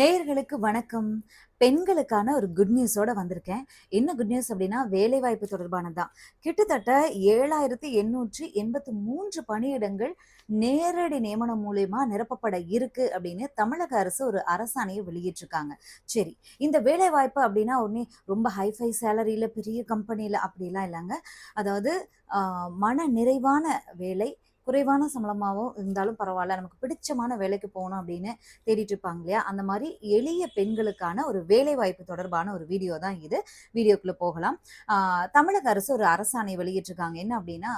நேயர்களுக்கு வணக்கம். பெண்களுக்கான ஒரு குட் நியூஸோட வந்திருக்கேன். என்ன குட் நியூஸ் அப்படின்னா வேலைவாய்ப்பு தொடர்பானது. தான் கிட்டத்தட்ட ஏழாயிரத்தி எண்ணூற்றி எண்பத்தி மூன்று பணியிடங்கள் நேரடி நியமனம் மூலயமா நிரப்பப்பட இருக்கு அப்படின்னு தமிழக அரசு ஒரு அரசாணையை வெளியிட்டிருக்காங்க. சரி இந்த வேலை வாய்ப்பு அப்படின்னா உடனே ரொம்ப ஹைஃபை சேலரியில பெரிய கம்பெனியில அப்படிலாம் இல்லைங்க. அதாவது மன நிறைவான வேலை குறைவான சம்பளமாகவும் இருந்தாலும் பரவாயில்ல. நமக்கு பிடிச்சமான வேலைக்கு போகணும் அப்படின்னு தேடிட்டு இருப்பாங்க இல்லையா? அந்த மாதிரி எளிய பெண்களுக்கான ஒரு வேலை வாய்ப்பு தொடர்பான ஒரு வீடியோ தான் இது. வீடியோக்குள்ள போகலாம். ஆஹ் தமிழக அரசு ஒரு அரசாணை வெளியிட்டிருக்காங்க. என்ன அப்படின்னா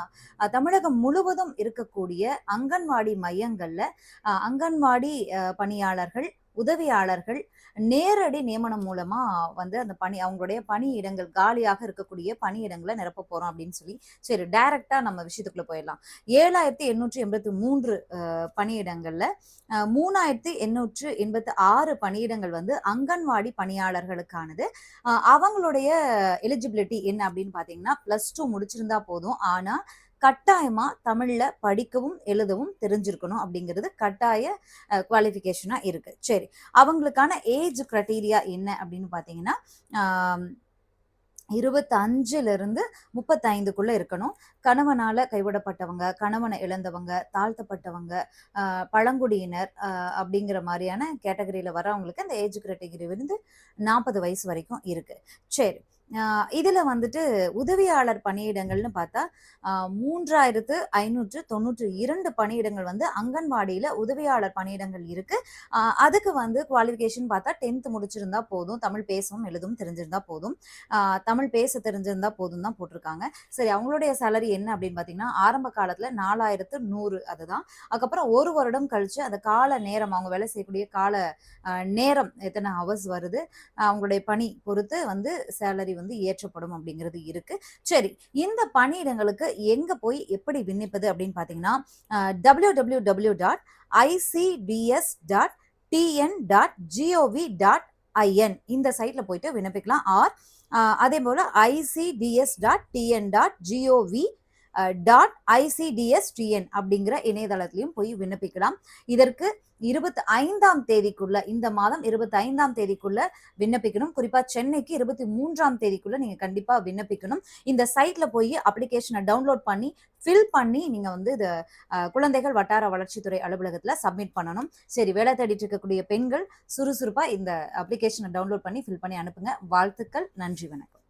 தமிழகம் முழுவதும் இருக்கக்கூடிய அங்கன்வாடி மையங்கள்ல அங்கன்வாடி ஆஹ் பணியாளர்கள் உதவியாளர்கள் நேரடி நியமனம் மூலமா வந்து அந்த பணி அவங்களுடைய பணியிடங்கள் காலியாக இருக்கக்கூடிய பணியிடங்களை நிரப்ப போறோம் அப்படின்னு சொல்லி சரி டைரக்டா நம்ம விஷயத்துக்குள்ள போயிடலாம். ஏழாயிரத்தி எண்ணூற்றி எண்பத்தி மூன்று பணியிடங்கள்ல மூணாயிரத்தி எண்ணூற்று எண்பத்தி ஆறு பணியிடங்கள் வந்து அங்கன்வாடி பணியாளர்களுக்கானது. அவங்களுடைய எலிஜிபிலிட்டி என்ன அப்படின்னு பாத்தீங்கன்னா பிளஸ் டூ முடிச்சிருந்தா போதும். ஆனா கட்டாயமா தமிழ்ல படிக்கவும் எழுதவும் தெரிஞ்சிருக்கணும் அப்படிங்கிறது கட்டாய குவாலிஃபிகேஷனா இருக்கு. சரி அவங்களுக்கான ஏஜ் கிரைட்டீரியா என்ன அப்படின்னு பாத்தீங்கன்னா இருபத்தஞ்சிலிருந்து இருபத்தஞ்சுல இருந்து முப்பத்தைந்துக்குள்ள இருக்கணும். கணவனால கைவிடப்பட்டவங்க கணவனை இழந்தவங்க தாழ்த்தப்பட்டவங்க பழங்குடியினர் அப்படிங்கிற மாதிரியான கேட்டகரியில வரவங்களுக்கு அந்த ஏஜ் கேட்டகரி வந்து நாற்பது வயசு வரைக்கும் இருக்கு. சரி இதில் வந்துட்டு உதவியாளர் பணியிடங்கள்னு பார்த்தா மூன்றாயிரத்து ஐநூற்று தொண்ணூற்று இரண்டு பணியிடங்கள் வந்து அங்கன்வாடியில் உதவியாளர் பணியிடங்கள் இருக்குது அதுக்கு வந்து குவாலிஃபிகேஷன் பார்த்தா டென்த்து முடிச்சிருந்தா போதும் தமிழ் பேசவும் எழுதவும் தெரிஞ்சிருந்தா போதும். தமிழ் பேச தெரிஞ்சிருந்தா போதும் தான் போட்டிருக்காங்க. சரி அவங்களுடைய சேலரி என்ன அப்படின்னு பார்த்தீங்கன்னா ஆரம்ப காலத்தில் நாலாயிரத்து நூறு அதுதான். அதுக்கப்புறம் ஒரு வருடம் கழித்து அந்த கால நேரம் அவங்க வேலை செய்யக்கூடிய கால நேரம் எத்தனை ஹவர்ஸ் வருது அவங்களுடைய பணி பொறுத்து வந்து சேலரி வந்து ஏற்றப்படும் அப்படிங்கிறது இருக்கு. சரி இந்த பணியிடங்களுக்கு எங்க போய் எப்படி விண்ணப்பிப்பது அப்படின்னு பார்த்தீங்கன்னா W W W dot ICDS dot TN dot GOV dot IN இந்த சைட்ல போயிட்டு விண்ணப்பிக்கலாம். ஆர் அதே போல ICDS dot TN dot GOV dot ICDS TN அப்படிங்கிற இணையதளத்திலையும் போய் விண்ணப்பிக்கலாம். இதற்கு இருபத்தி ஐந்தாம் தேதிக்குள்ள இந்த மாதம் இருபத்தி ஐந்தாம் தேதிக்குள்ள விண்ணப்பிக்கணும். குறிப்பா சென்னைக்கு இருபத்தி மூன்றாம் தேதிக்குள்ள நீங்க கண்டிப்பா விண்ணப்பிக்கணும். இந்த சைட்ல போய் அப்ளிகேஷனை டவுன்லோட் பண்ணி ஃபில் பண்ணி நீங்க வந்து இது குழந்தைகள் வட்டார வளர்ச்சித்துறை அலுவலகத்துல சப்மிட் பண்ணணும். சரி வேலை தேடிட்டு இருக்கக்கூடிய பெண்கள் சுறுசுறுப்பா இந்த அப்ளிகேஷனை டவுன்லோட் பண்ணி ஃபில் பண்ணி அனுப்புங்க. வாழ்த்துக்கள். நன்றி வணக்கம்.